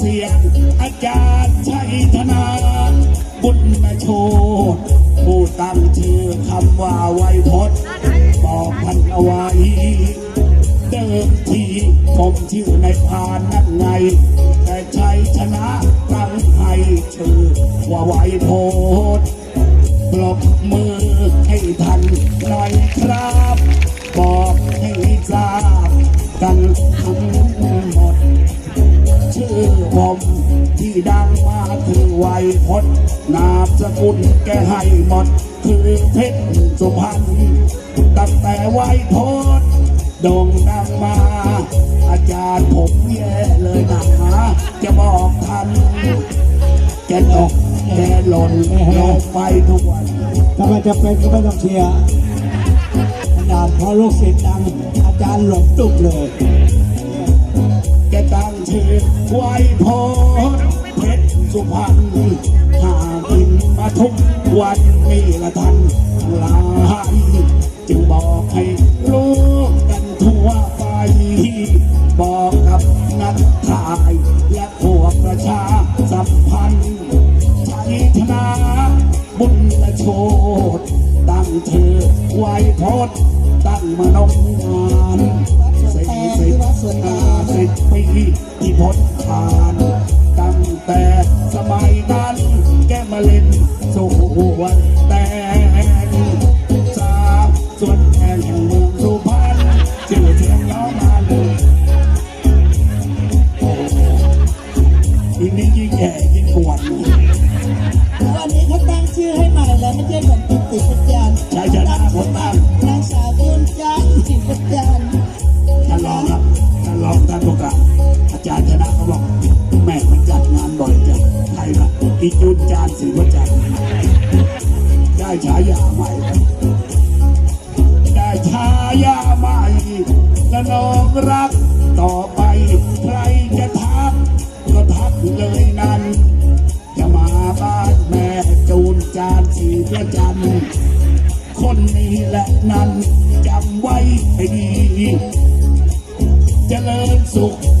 เสียงอาจารย์ชัยธนาบุญมาโชผู้ตั้งชื่อคำว่าไวยพจน์บอกพันเอาไว้เดิมทีผมชื่อในพานนั่นไง แต่ชัยชนะตั้งให้ชื่อว่าไวยพจน์ปรบมือให้ทันหน่อยครับ บอกให้ทราบกันทั้งห ม ที่ดังมาคือไวยพจนามสกุลแกให้หมด คือเพชรสุพรรณตั้งแต่ไวยพจน์โด่งดังมา อาจารย์ผมแย่เลยนะจะบอกทันแกตกแกหล่นลงไปทุกวันถ้าไม่จะเป็นก็ไม่ต้องเชียร์ขนาดพอลูกศิษย์ดังอาจารย์หลงตุกเลย ตั้งชื่อไวยพอเพชรสุพรรณหากินมาทุกวันนี่ละท่านลายจึงบอกให้รู้กันทั่วไป บอกกับนักถ่ายและพวกประชาสัมพันธ์ชัยชนะบุญและโชดตั้งเธอไวยพจน์ตั้งมานมงานสิบสิบห้าสิบปี ที่พ้นผ่านตั้งแต่สมัยนั้นแกมาเล่นสู่วันแต่งสาวส่วนแห่งเมืองสุพรรณชื่อเสียงล้อมาเลยอีกนี้ยิ่งแก่ยิ่งปวดวันนี้เขาตั้งชื่อให้ใหม่แล้วไม่ใช่ของติ๊กติ๊กประจานชัยช อีจุนจานศรีวจันได้ฉายาใหม่ ได้ฉายาใหม่และน้องรักต่อไปใครจะทัก ก็ทักเลยนั้น จะมาบ้านแม่จูนจานสีพระจันคนนี้แหละนั้นจำไว้ให้ดีจเจริญสุข